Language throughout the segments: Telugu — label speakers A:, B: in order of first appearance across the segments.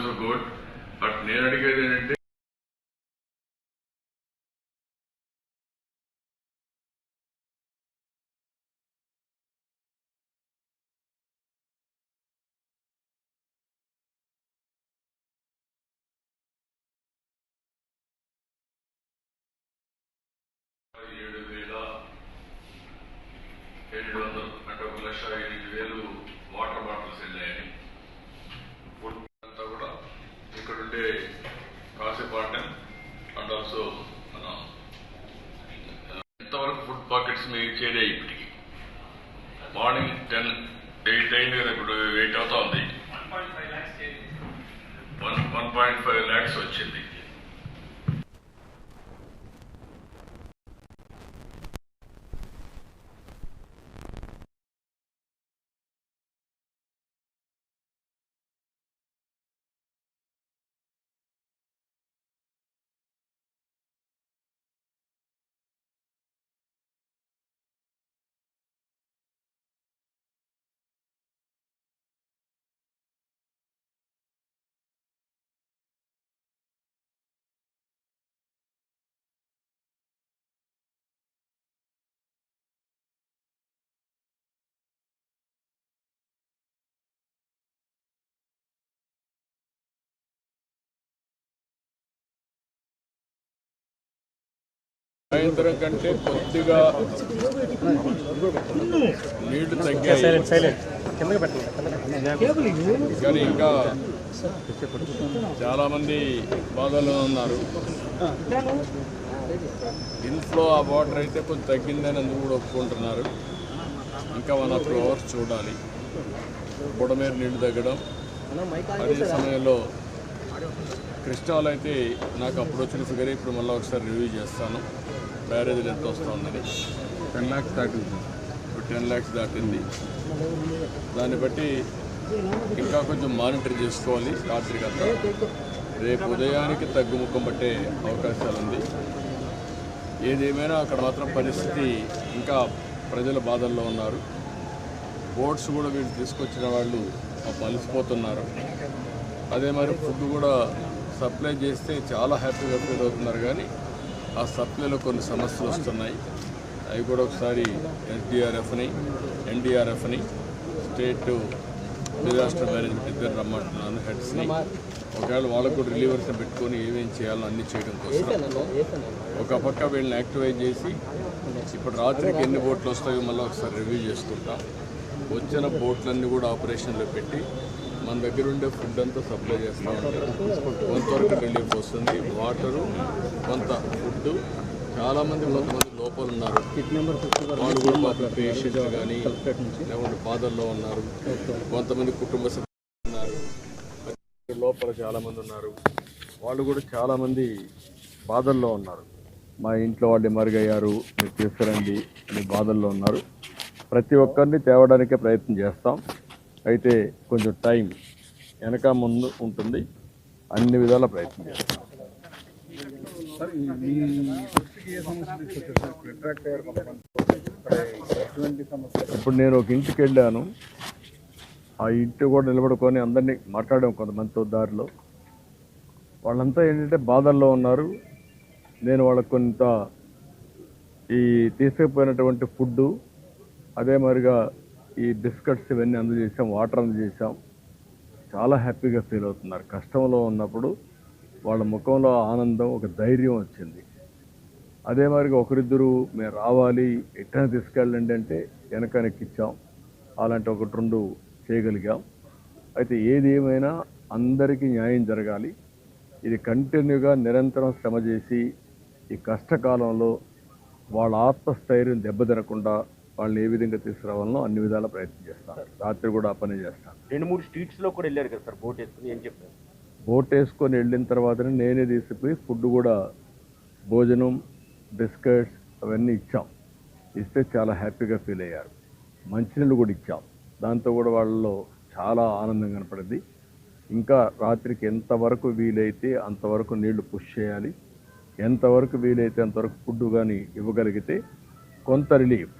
A: ఆల్సో గుడ్ బట్ నేను అడిగేది ఏంటంటే ఏడు వేల ఏడు వందలు అంటే ఒక లక్ష ఎనిమిది వేలు వాటర్ బాటిల్స్ వెళ్ళాయని ఫుడ్ అంతా కూడా ఇక్కడ ఉండే కాసేపాటం అండ్ ఆల్సో మన ఎంతవరకు ఫుడ్ పాకెట్స్ మీకు చేరాయి ఇప్పటికి? మార్నింగ్ టెన్ ఎయిట్ అయింది కదా ఇప్పుడు ఎయిట్ అవుతా ఉంది. One one point five lakhs వచ్చింది. సాయంత్రం కంటే కొద్దిగా నీళ్ళు తగ్గాయి కానీ ఇంకా చాలా మంది బాధలో ఉన్నారు. ఇన్ఫ్లో ఆ వాటర్ అయితే కొంచెం తగ్గిందని అందుకు కూడా ఒప్పుకుంటున్నారు. ఇంకా వన్ ఆఫ్ అవర్స్ చూడాలి. బుడమేరు నీళ్ళు తగ్గడం. అదే సమయంలో కృష్ణాలో అయితే నాకు అప్పుడు వచ్చిన ఫిగర్ ఇప్పుడు మళ్ళీ ఒకసారి రివ్యూ చేస్తాను. బ్యారేజ్ ఎంత వస్తుందని. టెన్ ల్యాక్స్ దాటింది. ఇప్పుడు టెన్ ల్యాక్స్ దాటింది. దాన్ని బట్టి ఇంకా కొంచెం మానిటర్ చేసుకోవాలి. రాత్రికి అంతా రేపు ఉదయానికి తగ్గుముఖం పట్టే అవకాశాలు ఉంది. ఏదేమైనా అక్కడ మాత్రం పరిస్థితి ఇంకా ప్రజల బాధల్లో ఉన్నారు. బోట్స్ కూడా వీళ్ళు తీసుకొచ్చిన వాళ్ళు అలసిపోతున్నారు అదే మరి ఫుడ్ కూడా సప్లై చేస్తే చాలా హ్యాపీగా ఫీల్ అవుతున్నారు కానీ ఆ సప్లైలో కొన్ని సమస్యలు వస్తున్నాయి. అవి కూడా ఒకసారి ఎస్డిఆర్ఎఫ్ని ఎన్డీఆర్ఎఫ్ని స్టేట్ డిజాస్టర్ మేనేజ్మెంట్ ఇద్దరు రమ్మంటున్నాను హెడ్స్ని. ఒకవేళ వాళ్ళకు కూడా రిలీవర్స్ని పెట్టుకొని ఏమేం చేయాలో అన్నీ చేయడం కోసం. ఒక పక్క వీళ్ళని యాక్టివేట్ చేసి ఇప్పుడు రాత్రికి ఎన్ని బోట్లు వస్తాయో మళ్ళీ ఒకసారి రివ్యూ చేసుకుంటాం. వచ్చిన బోట్లన్నీ కూడా ఆపరేషన్లో పెట్టి మన దగ్గర ఉండే ఫుడ్ అంతా సప్లై చేస్తూ. ఉంటారు కొంతవరకు రిలీఫ్ వస్తుంది. వాటరు కొంత ఫుడ్ చాలామంది కొంతమంది లోపల ఉన్నారు. వాళ్ళు కూడా పాపం పేషెంట్స్ కానీ లేకుంటే బాధల్లో ఉన్నారు. కొంతమంది కుటుంబ సభ్యులు ఉన్నారు. లోపల చాలామంది ఉన్నారు. వాళ్ళు కూడా చాలామంది బాధల్లో ఉన్నారు. మా ఇంట్లో వాళ్ళు మరుగయ్యారు మీరు తీసుకురండి అని బాధల్లో ఉన్నారు. ప్రతి ఒక్కరిని తేవడానికే ప్రయత్నం చేస్తాం. అయితే కొంచెం టైం వెనక ముందు ఉంటుంది. అన్ని విధాల ప్రయత్నం చేస్తాం.
B: ఇప్పుడు
A: నేను ఒక ఇంటికి వెళ్ళాను. ఆ ఇంటి కూడా నిలబడుకొని అందరినీ మాట్లాడాం కొంతమందితో దారిలో. వాళ్ళంతా ఏంటంటే బాధల్లో ఉన్నారు. నేను వాళ్ళకు కొంత ఈ తీసుకుపోయినటువంటి ఫుడ్డు అదే మరిగా ఈ బిస్కెట్స్ ఇవన్నీ అందజేసాం వాటర్ అందజేసాం చాలా హ్యాపీగా ఫీల్ అవుతున్నారు. కష్టంలో ఉన్నప్పుడు వాళ్ళ ముఖంలో ఆనందం ఒక ధైర్యం వచ్చింది. అదే మరిగా ఒకరిద్దరు మేము రావాలి ఎట్టన తీసుకెళ్ళండి అంటే వెనకనెక్కిచ్చాం అలాంటి ఒకటి రెండు చేయగలిగాం. అయితే ఏది ఏమైనా అందరికీ న్యాయం జరగాలి. ఇది కంటిన్యూగా నిరంతరం శ్రమ చేసి ఈ కష్టకాలంలో వాళ్ళ ఆత్మస్థైర్యం దెబ్బతినకుండా వాళ్ళని ఏ విధంగా తీసుకురావాలనో అన్ని విధాల ప్రయత్నం చేస్తాను రాత్రి కూడా ఆ పని చేస్తాను
C: రెండు మూడు స్ట్రీట్స్లో కూడా వెళ్ళారు కదా సార్ బోట్ వేసుకుని ఏం చెప్పారు?
A: బోట్ వేసుకొని వెళ్ళిన తర్వాతనే నేనే తీసుకుపోయి ఫుడ్ కూడా భోజనం బిస్కెట్స్ అవన్నీ ఇచ్చాం. ఇస్తే చాలా హ్యాపీగా ఫీల్ అయ్యారు. మంచినీళ్ళు కూడా ఇచ్చాం. దాంతో కూడా వాళ్ళలో చాలా ఆనందం కనపడింది. ఇంకా రాత్రికి ఎంతవరకు వీలైతే అంతవరకు నీళ్ళు పుష్ చేయాలి. ఎంతవరకు వీలైతే అంతవరకు ఫుడ్ కానీ ఇవ్వగలిగితే కొంత రిలీఫ్.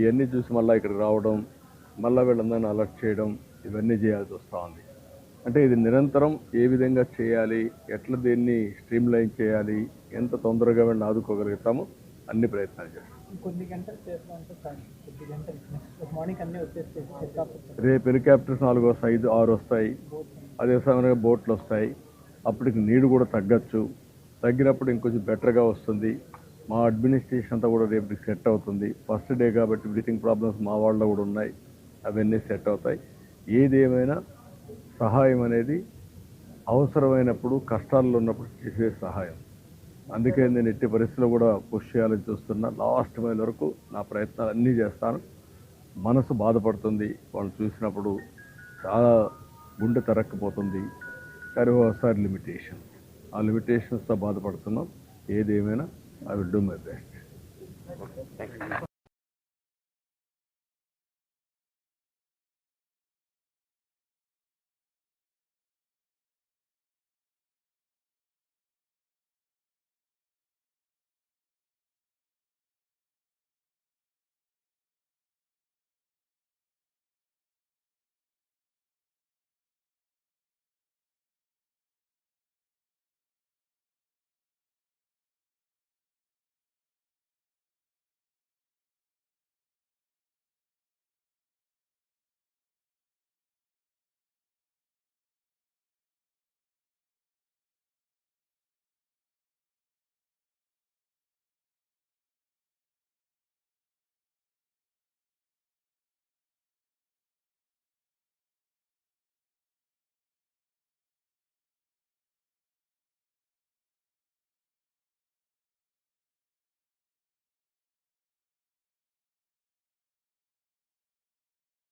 A: ఇవన్నీ చూసి మళ్ళీ ఇక్కడికి రావడం మళ్ళీ వీళ్ళందరినీ అలర్ట్ చేయడం ఇవన్నీ చేయాల్సి వస్తూ ఉంది. అంటే ఇది నిరంతరం ఏ విధంగా చేయాలి ఎట్లా దీన్ని స్ట్రీమ్ లైన్ చేయాలి ఎంత తొందరగా వీళ్ళని ఆదుకోగలుగుతామో అన్ని ప్రయత్నాలు చేస్తాం.
D: కొన్ని గంటలు కొద్ది మార్నింగ్ అన్నీ వచ్చేస్తాయి.
A: రేపు హెలికాప్టర్స్ నాలుగు వస్తాయి ఐదు ఆరు వస్తాయి. అదే సమయంలో బోట్లు వస్తాయి. అప్పటికి నీరు కూడా తగ్గచ్చు. తగ్గినప్పుడు ఇంకొంచెం బెటర్గా వస్తుంది. మా అడ్మినిస్ట్రేషన్ అంతా కూడా రేపు సెట్ అవుతుంది. ఫస్ట్ డే కాబట్టి బ్రీతింగ్ ప్రాబ్లమ్స్ మా వాళ్ళలో కూడా ఉన్నాయి. అవన్నీ సెట్ అవుతాయి. ఏది ఏమైనా సహాయం అనేది అవసరమైనప్పుడు కష్టాల్లో ఉన్నప్పుడు చేసే సహాయం. అందుకే నేను ఎట్టి పరిస్థితుల్లో కూడా పుష్ చేయాలని చూస్తున్నా. లాస్ట్ మైల్ వరకు నా ప్రయత్నాలు అన్నీ చేస్తాను. మనసు బాధపడుతుంది. వాళ్ళు చూసినప్పుడు చాలా గుండె తరక్కపోతుంది. కానీ ఒకసారి లిమిటేషన్స్. ఆ లిమిటేషన్స్తో బాధపడుతున్నాం. ఏదేమైనా I will do my best